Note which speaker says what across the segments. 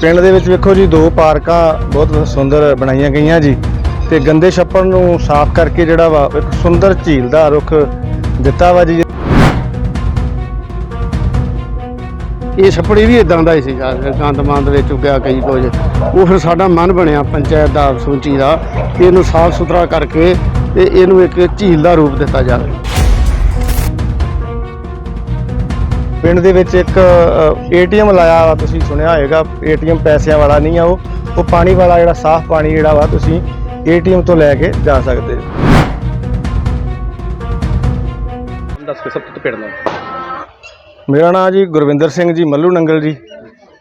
Speaker 1: ਪਿੰਡ ਦੇ ਵਿੱਚ ਵੇਖੋ ਜੀ, ਦੋ ਪਾਰਕਾਂ ਬਹੁਤ ਸੁੰਦਰ ਬਣਾਈਆਂ ਗਈਆਂ ਜੀ। ਤੇ ਗੰਦੇ ਛੱਪੜ ਨੂੰ ਸਾਫ਼ ਕਰਕੇ ਜਿਹੜਾ ਵਾ, ਇੱਕ ਸੁੰਦਰ ਝੀਲ ਦਾ ਰੁੱਖ ਦਿੱਤਾ ਵਾ ਜੀ।
Speaker 2: ਇਹ ਛੱਪੜੀ ਵੀ ਇਦਾਂ ਦਾ ਹੀ ਸੀਗਾ ਗੰਦਮੰਦ ਵਿੱਚ ਉੱਗਿਆ ਕਈ ਕੁਝ। ਉਹ ਫਿਰ ਸਾਡਾ ਮਨ ਬਣਿਆ ਪੰਚਾਇਤ ਦਾ, ਸੂਚੀ ਦਾ ਕਿ ਇਹਨੂੰ ਸਾਫ਼ ਸੁਥਰਾ ਕਰਕੇ ਤੇ ਇਹਨੂੰ ਇੱਕ ਝੀਲ ਦਾ ਰੂਪ ਦਿੱਤਾ ਜਾਵੇ।
Speaker 1: ਪਿੰਡ ਦੇ ਵਿੱਚ ਇੱਕ ਏਟੀਐਮ ਲਾਇਆ ਵਾ ਤੁਸੀਂ ਸੁਣਿਆ ਹੋਵੇਗਾ ਏਟੀਐਮ ਪੈਸਿਆਂ ਵਾਲਾ ਨਹੀਂ ਆ ਉਹ। ਉਹ ਪਾਣੀ ਵਾਲਾ ਜਿਹੜਾ ਸਾਫ਼ ਪਾਣੀ ਜਿਹੜਾ ਵਾ ਤੁਸੀਂ ਏਟੀਐਮ ਤੋਂ ਲੈ ਕੇ ਜਾ ਸਕਦੇ ਹੋ।
Speaker 3: ਦੱਸ ਕੇ ਸਭ ਤੋਂ ਪਿੰਡ ਦਾ।
Speaker 1: ਮੇਰਾ ਨਾਮ ਜੀ ਗੁਰਵਿੰਦਰ ਸਿੰਘ ਜੀ ਮੱਲੂ ਨੰਗਲ ਜੀ।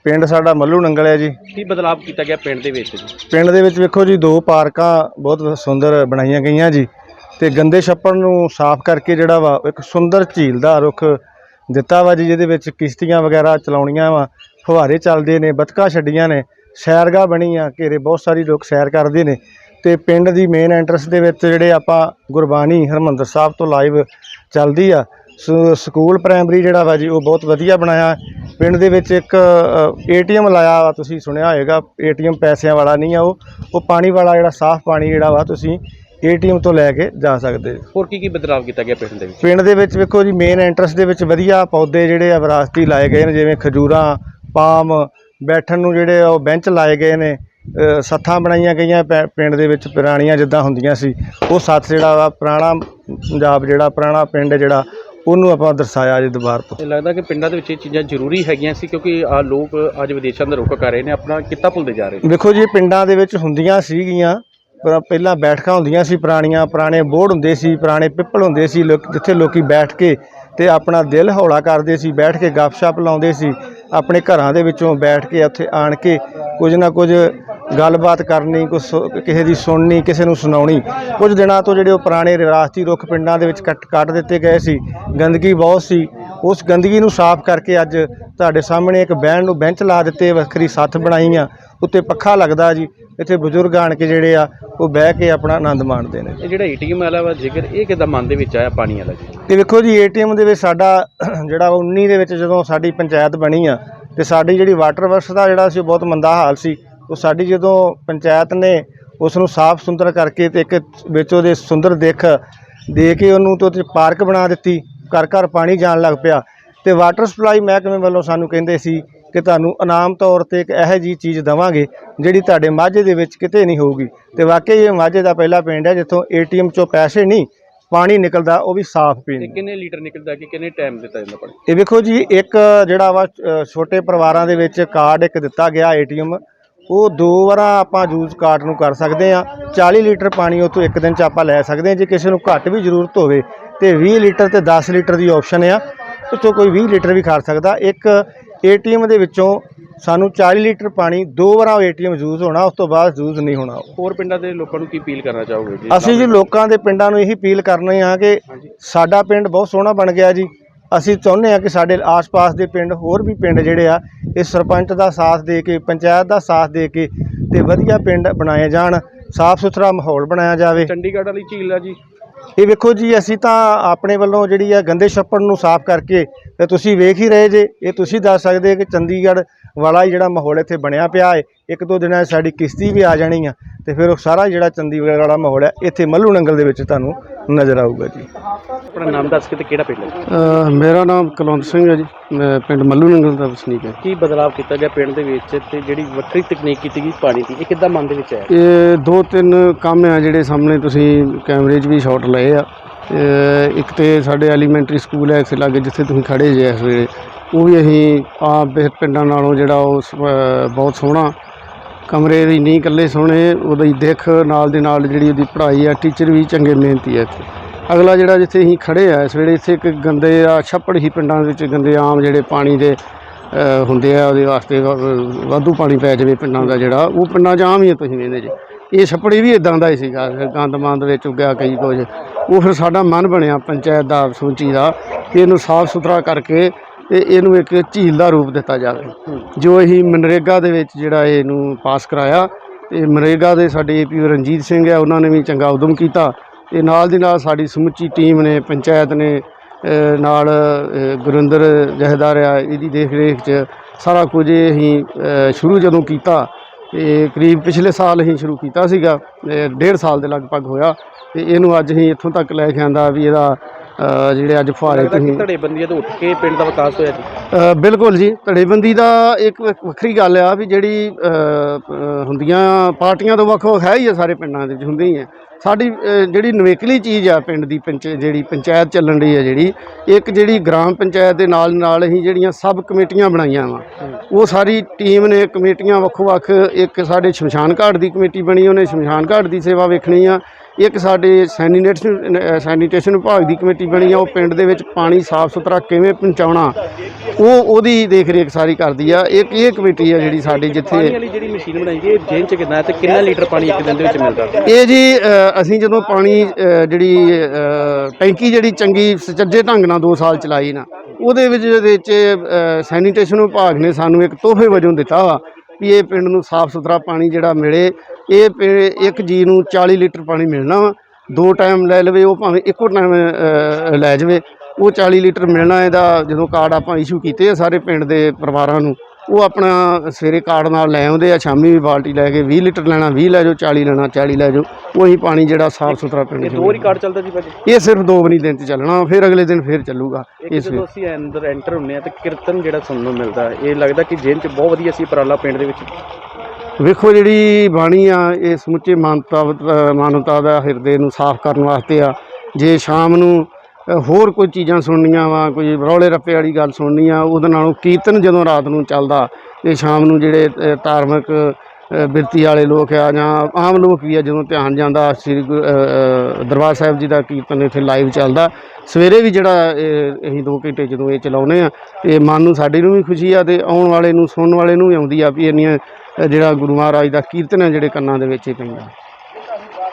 Speaker 1: ਪਿੰਡ ਸਾਡਾ ਮੱਲੂ ਨੰਗਲ ਹੈ ਜੀ।
Speaker 3: ਕੀ ਬਦਲਾਅ ਕੀਤਾ ਗਿਆ ਪਿੰਡ ਦੇ ਵਿੱਚ? ਜੀ
Speaker 1: ਪਿੰਡ ਦੇ ਵਿੱਚ ਵੇਖੋ ਜੀ ਦੋ ਪਾਰਕਾਂ ਬਹੁਤ ਸੁੰਦਰ ਬਣਾਈਆਂ ਗਈਆਂ ਜੀ। ਤੇ ਗੰਦੇ ਛੱਪੜ ਨੂੰ ਸਾਫ਼ ਕਰਕੇ ਜਿਹੜਾ ਵਾ ਇੱਕ ਸੁੰਦਰ ਝੀਲ ਦਾ ਰੁੱਖ ਦਿੱਤਾ ਵਾ ਜੀ, ਜਿਹਦੇ ਵਿੱਚ ਕਿਸ਼ਤੀਆਂ ਵਗੈਰਾ ਚਲਾਉਣੀਆਂ ਵਾ, ਫੁਹਾਰੇ ਚੱਲਦੇ ਨੇ, ਬਤਕਾਂ ਛੱਡੀਆਂ ਨੇ, ਸੈਰਗਾ ਬਣੀ ਆ, ਘੇਰੇ ਬਹੁਤ ਸਾਰੀ ਲੋਕ ਸੈਰ ਕਰਦੇ ਨੇ। ਤੇ ਪਿੰਡ ਦੀ ਮੇਨ ਐਂਟਰਸ ਦੇ ਵਿੱਚ ਜਿਹੜੇ ਆਪਾਂ ਗੁਰਬਾਣੀ ਹਰਮੰਦਰ ਸਾਹਿਬ ਤੋਂ ਲਾਈਵ ਚੱਲਦੀ ਆ, ਸੋ, ਸਕੂਲ ਪ੍ਰਾਇਮਰੀ ਜਿਹੜਾ ਵਾ ਜੀ, ਉਹ ਬਹੁਤ ਵਧੀਆ ਬਣਾਇਆ। ਪਿੰਡ ਦੇ ਵਿੱਚ ਇੱਕ ਏਟੀਐਮ ਲਾਇਆ ਵਾ, ਤੁਸੀਂ ਸੁਣਿਆ ਹੋਵੇਗਾ ਏਟੀਐਮ ਪੈਸਿਆਂ ਵਾਲਾ ਨਹੀਂ ਆ ਉਹ। ਉਹ ਪਾਣੀ ਵਾਲਾ ਜਿਹੜਾ, ਸਾਫ਼ ਪਾਣੀ ਜਿਹੜਾ ਵਾ, ਤੁਸੀਂ ਏਟੀਐਮ ਤੋਂ ਲੈ ਕੇ ਜਾ ਸਕਦੇ।
Speaker 3: ਹੋਰ ਕੀ ਕੀ ਬਦਲਾਅ ਕੀਤਾ ਗਿਆ ਪਿੰਡ ਦੇ ਵਿੱਚ?
Speaker 1: ਪਿੰਡ ਦੇ ਵਿੱਚ ਵੇਖੋ ਜੀ ਮੇਨ ਐਂਟਰੈਂਸ ਦੇ ਵਿੱਚ ਵਧੀਆ ਪੌਦੇ ਜਿਹੜੇ ਆ ਵਿਰਾਸਤੀ ਲਾਏ ਗਏ ਨੇ ਜਿਵੇਂ ਖਜੂਰਾਂ ਪਾਮ ਬੈਠਣ ਨੂੰ ਜਿਹੜੇ ਆ ਉਹ ਬੈਂਚ ਲਾਏ ਗਏ ਨੇ ਸੱਥਾਂ ਬਣਾਈਆਂ ਗਈਆਂ ਪਿੰਡ ਦੇ ਵਿੱਚ ਪੁਰਾਣੀਆਂ ਜਿੱਦਾਂ ਹੁੰਦੀਆਂ ਸੀ। ਉਹ ਸੱਥ ਜਿਹੜਾ ਵਾ ਪੁਰਾਣਾ ਪੰਜਾਬ ਜਿਹੜਾ ਪੁਰਾਣਾ ਪਿੰਡ ਜਿਹੜਾ ਉਹਨੂੰ ਆਪਾਂ ਦਰਸਾਇਆ ਜੀ ਦੁਬਾਰ ਤੋਂ।
Speaker 3: ਇਹ ਲੱਗਦਾ ਕਿ ਪਿੰਡਾਂ ਦੇ ਵਿੱਚ ਇਹ ਚੀਜ਼ਾਂ ਜ਼ਰੂਰੀ ਹੈਗੀਆਂ ਸੀ ਕਿਉਂਕਿ ਆ ਲੋਕ ਅੱਜ ਵਿਦੇਸ਼ਾਂ ਦਾ ਰੁਖ ਕਰ ਰਹੇ ਨੇ ਆਪਣਾ ਕਿੱਤਾ ਭੁੱਲਦੇ ਜਾ ਰਹੇ ਨੇ।
Speaker 1: ਵੇਖੋ ਜੀ ਪਿੰਡਾਂ ਦੇ ਵਿੱਚ ਹੁੰਦੀਆਂ ਸੀਗੀਆਂ ਪਹਿਲਾਂ ਬੈਠਕਾਂ ਹੁੰਦੀਆਂ ਸੀ, ਪੁਰਾਣੀਆਂ, ਪੁਰਾਣੇ ਬੋਰਡ ਹੁੰਦੇ ਸੀ, ਪੁਰਾਣੇ ਪਿੱਪਲ ਹੁੰਦੇ ਸੀ, ਲੋਕ ਜਿੱਥੇ ਲੋਕੀ ਬੈਠ ਕੇ ਤੇ ਆਪਣਾ ਦਿਲ ਹੌਲਾ ਕਰਦੇ ਸੀ, ਬੈਠ ਕੇ ਗੱਪਸ਼ਪ ਲਾਉਂਦੇ ਸੀ, ਆਪਣੇ ਘਰਾਂ ਦੇ ਵਿੱਚੋਂ ਬੈਠ ਕੇ ਉੱਥੇ ਆਣ ਕੇ ਕੁਝ ਨਾ ਕੁਝ ਗੱਲਬਾਤ ਕਰਨੀ ਕੁਝ ਸੁ- ਕਿਸੇ ਦੀ ਸੁਣਨੀ, ਕਿਸੇ ਨੂੰ ਸੁਣਾਉਣੀ। ਕੁਝ ਦਿਨਾਂ ਤੋਂ ਜਿਹੜੇ ਉਹ ਪੁਰਾਣੇ ਵਿਰਾਸਤੀ ਰੁੱਖ ਪਿੰਡਾਂ ਦੇ ਵਿੱਚ ਕੱਟ ਕੱਟ ਦਿੱਤੇ ਗਏ ਸੀ, ਗੰਦਗੀ ਬਹੁਤ ਸੀ। ਉਸ ਗੰਦਗੀ ਨੂੰ ਸਾਫ਼ ਕਰਕੇ ਅੱਜ ਤੁਹਾਡੇ ਸਾਹਮਣੇ ਇੱਕ ਬਹਿਣ ਨੂੰ ਬੈਂਚ ਲਾ ਦਿੱਤੇ ਵੱਖਰੀ ਸੱਥ ਬਣਾਈ ਆ ਉੱਤੇ ਪੱਖਾ ਲੱਗਦਾ ਜੀ ਇੱਥੇ ਬਜ਼ੁਰਗ ਆਣ ਕੇ ਜਿਹੜੇ ਆ ਉਹ ਬਹਿ ਕੇ ਆਪਣਾ ਆਨੰਦ ਮਾਣਦੇ ਨੇ।
Speaker 3: ਇਹ ਜਿਹੜਾ ਏਟੀਐਮ ਵਾਲਾ ਵਾ ਜ਼ਿਕਰ ਇਹ ਕਿੱਦਾਂ ਮਨ ਦੇ ਵਿੱਚ ਆਇਆ ਪਾਣੀ ਵਾਲਾ ਜੀ?
Speaker 1: ਤੇ ਵੇਖੋ ਜੀ ਏਟੀਐਮ ਦੇ ਵਿੱਚ ਸਾਡਾ ਜਿਹੜਾ ਵਾ 19 ਦੇ ਵਿੱਚ ਜਦੋਂ ਸਾਡੀ ਪੰਚਾਇਤ ਬਣੀ ਆ ਤੇ ਸਾਡੀ ਜਿਹੜੀ ਵਾਟਰ ਵਰਕਸ ਦਾ ਜਿਹੜਾ ਸੀ ਬਹੁਤ ਮੰਦਾ ਹਾਲ ਸੀ। ਉਹ ਸਾਡੀ ਜਦੋਂ ਪੰਚਾਇਤ ਨੇ ਉਸ ਨੂੰ ਸਾਫ਼ ਸੁੰਦਰ ਕਰਕੇ ਤੇ ਇੱਕ ਵਿੱਚ ਉਹਦੇ ਸੁੰਦਰ ਦਿੱਖ ਦੇ ਕੇ ਉਹਨੂੰ ਤੇ ਪਾਰਕ ਬਣਾ ਦਿੱਤੀ ਘਰ ਘਰ ਪਾਣੀ ਜਾਣ ਲੱਗ ਪਿਆ ਤੇ ਵਾਟਰ ਸਪਲਾਈ ਮਹਿਕਮੇ ਵੱਲੋਂ ਸਾਨੂੰ ਕਹਿੰਦੇ ਸੀ ਕਿ ਤੁਹਾਨੂੰ ਇਨਾਮ ਤੌਰ ਤੇ ਇੱਕ ਇਹੋ ਜੀ ਚੀਜ਼ ਦਵਾਂਗੇ ਜਿਹੜੀ ਤੁਹਾਡੇ ਮਾਝੇ ਦੇ ਵਿੱਚ ਕਿਤੇ ਨਹੀਂ ਹੋਊਗੀ। ਤੇ ਵਾਕਈ ਇਹ ਮਾਝੇ ਦਾ ਪਹਿਲਾ ਪਿੰਡ ਹੈ ਜਿੱਥੋਂ ਏਟੀਐਮ ਚੋਂ ਪੈਸੇ ਨਹੀਂ ਪਾਣੀ ਨਿਕਲਦਾ ਉਹ ਵੀ ਸਾਫ਼ ਪੀਣ।
Speaker 3: ਕਿੰਨੇ ਲੀਟਰ ਨਿਕਲਦਾ ਕਿ ਕਿੰਨੇ ਟਾਈਮ ਦਿੱਤਾ ਜਾਂਦਾ ਪਾਣੀ?
Speaker 1: ਇਹ ਵੇਖੋ ਜੀ ਇੱਕ ਜਿਹੜਾ ਵਾ ਛੋਟੇ ਪਰਿਵਾਰਾਂ ਦੇ ਵਿੱਚ ਕਾਰਡ ਇੱਕ ਦਿੱਤਾ ਗਿਆ ਏਟੀਐਮ ਉਹ ਦੋ ਵਾਰਾਂ ਆਪਾਂ ਯੂਜ਼ ਕਾਰਡ ਨੂੰ ਕਰ ਸਕਦੇ ਆ 40 ਲੀਟਰ ਪਾਣੀ ਉਹ ਤੋਂ ਇੱਕ ਦਿਨ ਚ ਆਪਾਂ ਲੈ ਸਕਦੇ ਆ ਜੇ ਕਿਸੇ ਨੂੰ ਘੱਟ ਵੀ ਜ਼ਰੂਰਤ ਹੋਵੇ ਤੇ 20 ਲੀਟਰ ਤੇ 10 ਲੀਟਰ ਦੀ ਆਪਸ਼ਨ ਆ। 'ਚੋਂ ਕੋਈ 20 ਲੀਟਰ ਵੀ ਖਾ ਸਕਦਾ। ਇੱਕ ਏਟੀਐਮ ਦੇ ਵਿੱਚੋਂ ਸਾਨੂੰ 40 ਲੀਟਰ ਪਾਣੀ ਦੋ ਵਾਰਾਂ ਏਟੀਐਮ ਯੂਜ਼ ਹੋਣਾ ਉਸ ਤੋਂ ਬਾਅਦ ਯੂਜ਼ ਨਹੀਂ ਹੋਣਾ।
Speaker 3: ਹੋਰ ਪਿੰਡਾਂ ਦੇ ਲੋਕਾਂ ਨੂੰ ਕੀ ਅਪੀਲ ਕਰਨਾ ਚਾਹੋਗੇ ਜੀ?
Speaker 1: ਅਸੀਂ ਜੀ ਲੋਕਾਂ ਦੇ ਪਿੰਡਾਂ ਨੂੰ ਇਹੀ ਅਪੀਲ ਕਰਨੀ ਆ ਕਿ ਸਾਡਾ ਪਿੰਡ ਬਹੁਤ ਸੋਹਣਾ ਬਣ ਗਿਆ ਜੀ। ਅਸੀਂ ਚਾਹੁੰਦੇ ਆ ਕਿ ਸਾਡੇ ਆਸ-ਪਾਸ ਦੇ ਪਿੰਡ ਹੋਰ ਵੀ ਪਿੰਡ ਜਿਹੜੇ ਆ ਇਸ ਸਰਪੰਚ ਦਾ ਸਾਥ ਦੇ ਕੇ ਪੰਚਾਇਤ ਦਾ ਸਾਥ ਦੇ ਕੇ ਤੇ ਵਧੀਆ ਪਿੰਡ ਬਣਾਏ ਜਾਣ ਸਾਫ਼ ਸੁਥਰਾ ਮਾਹੌਲ ਬਣਾਇਆ ਜਾਵੇ।
Speaker 3: ਚੰਡੀਗੜ੍ਹ ਵਾਲੀ ਝੀਲ ਆ ਜੀ।
Speaker 1: ਇਹ ਵੇਖੋ ਜੀ, ਅਸੀਂ ਤਾਂ ਆਪਣੇ ਵੱਲੋਂ ਜਿਹੜੀ ਆ ਗੰਦੇ ਛੱਪੜ ਨੂੰ ਸਾਫ਼ ਕਰਕੇ ਤੇ ਤੁਸੀਂ ਵੇਖ ਹੀ ਰਹੇ ਜੇ, ਇਹ ਤੁਸੀਂ ਦੱਸ ਸਕਦੇ ਕਿ ਚੰਡੀਗੜ੍ਹ ਵਾਲਾ ਹੀ ਜਿਹੜਾ ਮਾਹੌਲ ਇੱਥੇ ਬਣਿਆ ਪਿਆ ਹੈ। ਇੱਕ ਦੋ ਦਿਨਾਂ ਸਾਡੀ ਕਿਸ਼ਤੀ ਵੀ ਆ ਜਾਣੀ ਆ ਤੇ ਫਿਰ ਉਹ ਸਾਰਾ ਜਿਹੜਾ ਚੰਡੀਗੜ੍ਹ ਵਾਲਾ ਮਾਹੌਲ ਹੈ ਇੱਥੇ ਮੱਲੂ ਨੰਗਲ ਦੇ ਵਿੱਚ ਤੁਹਾਨੂੰ ਨਜ਼ਰ ਆਊਗਾ ਜੀ।
Speaker 3: ਆਪਣਾ ਨਾਮ ਦੱਸ ਕੇ ਤੇ ਕਿਹੜਾ ਪਿੰਡ ਹੈ
Speaker 2: ਮੇਰਾ ਨਾਮ ਕੁਲਵੰਤ ਸਿੰਘ ਹੈ ਜੀ। ਮੈਂ ਪਿੰਡ ਮੱਲੂ ਨੰਗਲ ਦਾ ਵਸਨੀਕ ਹੈ।
Speaker 3: ਕੀ ਬਦਲਾਅ ਕੀਤਾ ਗਿਆ ਪਿੰਡ ਦੇ ਵਿੱਚ ਤੇ ਜਿਹੜੀ ਵੱਖਰੀ ਤਕਨੀਕ ਕੀਤੀ ਗਈ ਪਾਣੀ ਦੀ ਇਹ ਕਿੱਦਾਂ ਮਨ ਦੇ ਵਿੱਚ ਆਇਆ?
Speaker 2: ਇਹ ਦੋ ਤਿੰਨ ਕੰਮ ਆ ਜਿਹੜੇ ਸਾਹਮਣੇ ਤੁਸੀਂ ਕੈਮਰੇ 'ਚ ਵੀ ਸ਼ਾਟ ਲਏ ਆ। ਇੱਕ ਤੇ ਸਾਡੇ ਐਲੀਮੈਂਟਰੀ ਸਕੂਲ ਹੈ ਇਸ ਲਾਗੇ ਜਿੱਥੇ ਤੁਸੀਂ ਖੜੇ ਜੇ ਇਸ ਵੇਲੇ। ਉਹ ਵੀ ਅਸੀਂ ਆਪ ਪਿੰਡਾਂ ਨਾਲੋਂ ਜਿਹੜਾ ਉਹ ਸ- ਬਹੁਤ ਸੋਹਣਾ। ਕਮਰੇ ਵੀ ਨਹੀਂ ਇਕੱਲੇ ਸੋਹਣੇ, ਉਹਦੀ ਦਿੱਖ ਨਾਲ ਦੇ ਨਾਲ ਜਿਹੜੀ ਉਹਦੀ ਪੜ੍ਹਾਈ ਆ, ਟੀਚਰ ਵੀ ਚੰਗੇ ਮਿਹਨਤੀ ਆ ਇੱਥੇ। ਅਗਲਾ ਜਿਹੜਾ ਜਿੱਥੇ ਅਸੀਂ ਖੜੇ ਆ, ਇਸ ਵੇਲੇ ਇੱਥੇ ਇੱਕ ਗੰਦੇ ਆ, ਛੱਪੜ ਹੀ ਪਿੰਡਾਂ ਦੇ ਵਿੱਚ ਗੰਦੇ ਆਮ ਜਿਹੜੇ ਪਾਣੀ ਦੇ ਹੁੰਦੇ ਆ, ਉਹਦੇ ਵਾਸਤੇ ਵਾਧੂ ਪਾਣੀ ਪੈ ਜਾਵੇ ਪਿੰਡਾਂ ਦਾ ਜਿਹੜਾ, ਉਹ ਪਿੰਡਾਂ 'ਚ ਆਮ ਹੀ ਆ ਤੁਸੀਂ ਵੇਖਦੇ ਜੇ। ਇਹ ਛੱਪੜੀ ਵੀ ਇਦਾਂ ਦਾ ਹੀ ਸੀਗਾ, ਗੰਦਮੰਦ ਵਿੱਚ ਉੱਗਿਆ ਕਈ ਕੁਝ ਉਹ ਫਿਰ ਸਾਡਾ ਮਨ ਬਣਿਆ ਪੰਚਾਇਤ ਦਾ, ਸੂਚੀ ਦਾ, ਕਿ ਇਹਨੂੰ ਸਾਫ਼ ਸੁਥਰਾ ਕਰਕੇ ਤੇ ਇਹਨੂੰ ਇੱਕ ਝੀਲ ਦਾ ਰੂਪ ਦਿੱਤਾ ਜਾਵੇ। ਜੋ ਅਸੀਂ ਮਨਰੇਗਾ ਦੇ ਵਿੱਚ ਜਿਹੜਾ ਇਹਨੂੰ ਪਾਸ ਕਰਾਇਆ ਤੇ ਮਨਰੇਗਾ ਦੇ ਸਾਡੇ ਏਪੀ ਰਣਜੀਤ ਸਿੰਘ ਹੈ ਉਹਨਾਂ ਨੇ ਵੀ ਚੰਗਾ ਉਦਮ ਕੀਤਾ। ਤੇ ਨਾਲ ਦੀ ਨਾਲ ਸਾਡੀ ਸਮੁੱਚੀ ਟੀਮ ਨੇ ਪੰਚਾਇਤ ਨੇ ਨਾਲ ਗੁਰਿੰਦਰ ਜਹੇਦਾਰ ਆ ਇਹਦੀ ਦੇਖ ਰੇਖ 'ਚ ਸਾਰਾ ਕੁਝ ਇਹ ਅਸੀਂ ਸ਼ੁਰੂ ਜਦੋਂ ਕੀਤਾ ਤੇ ਕਰੀਬ ਪਿਛਲੇ ਸਾਲ ਅਸੀਂ ਸ਼ੁਰੂ ਕੀਤਾ ਸੀਗਾ ਡੇਢ ਸਾਲ ਦੇ ਲਗਭਗ ਹੋਇਆ। ਤੇ ਇਹਨੂੰ ਅੱਜ ਅਸੀਂ ਇੱਥੋਂ ਤੱਕ ਲੈ ਕੇ ਆਂਦਾ ਵੀ ਇਹਦਾ ਜਿਹੜੇ ਅੱਜ ਫੁਹਾਰੇ ਤੁਸੀਂ
Speaker 3: ਧੜੇਬੰਦੀਆਂ ਤੋਂ ਉੱਠ ਕੇ ਪਿੰਡ ਦਾ ਵਿਕਾਸ ਹੋਇਆ ਜੀ?
Speaker 2: ਬਿਲਕੁਲ ਜੀ ਧੜੇਬੰਦੀ ਦਾ ਇੱਕ ਵੱਖ- ਵੱਖਰੀ ਗੱਲ ਆ ਵੀ ਜਿਹੜੀ ਅ, ਅ, ਹੁੰਦੀਆਂ ਪਾਰਟੀਆਂ ਤੋਂ ਵੱਖ ਵੱਖ ਹੈ ਹੀ ਆ ਸਾਰੇ ਪਿੰਡਾਂ ਦੇ ਵਿੱਚ ਹੁੰਦੇ ਹੀ ਆ। ਸਾਡੀ ਅ, ਜਿਹੜੀ ਨਵੇਕਲੀ ਚੀਜ਼ ਆ ਪਿੰਡ ਦੀ ਪੰਚ ਜਿਹੜੀ ਪੰਚਾਇਤ ਚੱਲਣ ਦੀ ਆ ਜਿਹੜੀ ਇੱਕ ਜਿਹੜੀ ਗ੍ਰਾਮ ਪੰਚਾਇਤ ਦੇ ਨਾਲ ਨਾਲ ਅਸੀਂ ਜਿਹੜੀਆਂ ਸਬ ਕਮੇਟੀਆਂ ਬਣਾਈਆਂ ਵਾ ਉਹ ਸਾਰੀ ਟੀਮ ਨੇ ਕਮੇਟੀਆਂ ਵੱਖੋ ਵੱਖ ਇੱਕ ਸਾਡੇ ਸ਼ਮਸ਼ਾਨ ਘਾਟ ਦੀ ਕਮੇਟੀ ਬਣੀ ਉਹਨੇ ਸ਼ਮਸ਼ਾਨ ਘਾਟ ਦੀ ਸੇਵਾ ਵੇਖਣੀ ਆ ਇੱਕ ਸਾਡੇ ਸੈਨੀਟੇਸ਼ਨ ਸੈਨੀਟੇਸ਼ਨ ਵਿਭਾਗ ਦੀ ਕਮੇਟੀ ਬਣੀ ਆ ਉਹ ਪਿੰਡ ਦੇ ਵਿੱਚ ਪਾਣੀ ਸਾਫ਼ ਸੁਥਰਾ ਕਿਵੇਂ ਪਹੁੰਚਾਉਣਾ ਉਹ ਉਹਦੀ ਦੇਖ ਰੇਖ ਸਾਰੀ ਕਰਦੀ ਆ। ਇੱਕ ਇਹ ਕਮੇਟੀ ਆ ਜਿਹੜੀ ਸਾਡੀ
Speaker 3: ਪਾਣੀ
Speaker 2: ਜਿੱਥੇ
Speaker 3: ਵਾਲੀ ਜਿਹੜੀ ਮਸ਼ੀਨ ਬਣਾਈ ਗਈ ਇਹ ਜੇਨ ਚ ਕਿੰਨਾ ਹੈ ਤੇ ਕਿੰਨਾ ਲੀਟਰ ਪਾਣੀ ਇੱਕ ਦਿਨ ਦੇ ਵਿੱਚ ਮਿਲਦਾ?
Speaker 2: ਇਹ ਜੀ ਅਸੀਂ ਜਦੋਂ ਪਾਣੀ ਜਿਹੜੀ ਟੈਂਕੀ ਜਿਹੜੀ ਚੰਗੀ ਸੁਚੱਜੇ ਢੰਗ ਨਾਲ 2 ਸਾਲ ਚਲਾਈ ਨਾ ਉਹਦੇ ਵਿੱਚ ਦੇ ਵਿੱਚ ਅ, ਸੈਨੀਟੇਸ਼ਨ ਵਿਭਾਗ ਨੇ ਸਾਨੂੰ ਇੱਕ ਤੋਹਫੇ ਵਜੋਂ ਦਿੱਤਾ ਵਾ ਵੀ ਇਹ ਪਿੰਡ ਨੂੰ ਸਾਫ਼ ਸੁਥਰਾ ਪਾਣੀ ਜਿਹੜਾ ਮਿਲੇ। ਇਹ ਇੱਕ ਜੀ ਨੂੰ 40 ਲੀਟਰ ਪਾਣੀ ਮਿਲਣਾ ਵਾ। ਦੋ ਟਾਈਮ ਲੈ ਲਵੇ ਉਹ ਭਾਵੇਂ ਇੱਕੋ ਟਾਈਮ ਲੈ ਜਾਵੇ ਉਹ 40 ਲੀਟਰ ਮਿਲਣਾ ਇਹਦਾ ਜਦੋਂ ਕਾਰਡ ਆਪਾਂ ਇਸ਼ੂ ਕੀਤੇ ਆ ਸਾਰੇ ਪਿੰਡ ਦੇ ਪਰਿਵਾਰਾਂ ਨੂੰ ਉਹ ਆਪਣਾ ਸਵੇਰੇ ਕਾਰਡ ਨਾਲ ਲੈ ਆਉਂਦੇ ਆ ਸ਼ਾਮੀ ਵੀ ਬਾਲਟੀ ਲੈ ਕੇ 20 ਲੀਟਰ ਲੈਣਾ 20 ਲੈ ਜਾਓ 40 ਲੈਣਾ 40 ਲੈ ਜਾਓ ਉਹੀ ਪਾਣੀ ਜਿਹੜਾ ਸਾਫ਼ ਸੁਥਰਾ ਪਿੰਡ
Speaker 3: ਦੋ
Speaker 2: ਮਿਲੇਗਾ।
Speaker 3: ਰਿਕਾਰਡ ਚੱਲਦਾ ਜੀ ਭਾਜੀ?
Speaker 2: ਇਹ ਸਿਰਫ ਦੋ ਵਾਰੀ ਦਿਨ ਚ ਚੱਲਣਾ ਫਿਰ ਅਗਲੇ ਦਿਨ ਫਿਰ ਚੱਲੂਗਾ ਇਸ
Speaker 3: ਜਦੋਂ ਅਸੀਂ ਅੰਦਰ ਐਂਟਰ ਹੁੰਨੇ ਆ ਤੇ ਕੀਰਤਨ ਜਿਹੜਾ ਸੁਣਨ ਨੂੰ ਮਿਲਦਾ ਇਹ ਲੱਗਦਾ ਕਿ ਜੇਨ ਚ ਬਹੁਤ ਵਧੀਆ ਸੀ ਉਪਰਾਲਾ ਪਿੰਡ ਦੇ ਵਿੱਚ।
Speaker 2: ਵੇਖੋ ਜਿਹੜੀ ਬਾਣੀ ਆ, ਇਹ ਸਮੁੱਚੇ ਮਾਨਵਤਾ ਮਾਨਵਤਾ ਦਾ ਹਿਰਦੇ ਨੂੰ ਸਾਫ਼ ਕਰਨ ਵਾਸਤੇ ਆ। ਜੇ ਸ਼ਾਮ ਨੂੰ ਹੋਰ ਕੋਈ ਚੀਜ਼ਾਂ ਸੁਣਨੀਆਂ ਵਾ, ਕੋਈ ਰੌਲੇ ਰੱਪੇ ਵਾਲੀ ਗੱਲ ਸੁਣਨੀ ਆ, ਉਹਦੇ ਨਾਲੋਂ ਕੀਰਤਨ ਜਦੋਂ ਰਾਤ ਨੂੰ ਚੱਲਦਾ, ਤੇ ਸ਼ਾਮ ਨੂੰ ਜਿਹੜੇ ਧਾਰਮਿਕ ਬਿਰਤੀ ਵਾਲੇ ਲੋਕ ਆ ਜਾਂ ਆਮ ਲੋਕ ਵੀ ਆ, ਜਦੋਂ ਧਿਆਨ ਜਾਂਦਾ, ਸ੍ਰੀ ਗੁਰੂ- ਦਰਬਾਰ ਸਾਹਿਬ ਜੀ ਦਾ ਕੀਰਤਨ ਇੱਥੇ ਲਾਈਵ ਚੱਲਦਾ। ਸਵੇਰੇ ਵੀ ਜਿਹੜਾ ਇਹ, ਅਸੀਂ 2 ਘੰਟੇ ਜਦੋਂ ਇਹ ਚਲਾਉਨੇ ਆ, ਤੇ ਮਨ ਨੂੰ ਸਾਡੇ ਨੂੰ ਵੀ ਖੁਸ਼ੀ ਆ, ਤੇ ਆਉਣ ਵਾਲੇ ਨੂੰ, ਸੁਣਨ ਵਾਲੇ ਨੂੰ ਵੀ ਆਉਂਦੀ ਆ ਵੀ ਇੰਨੀਆਂ ਜਿਹੜਾ ਗੁਰੂ ਮਹਾਰਾਜ ਦਾ ਕੀਰਤਨ ਹੈ ਜਿਹੜੇ ਕੰਨਾਂ ਦੇ ਵਿੱਚ ਹੀ ਪੈਂਦਾ।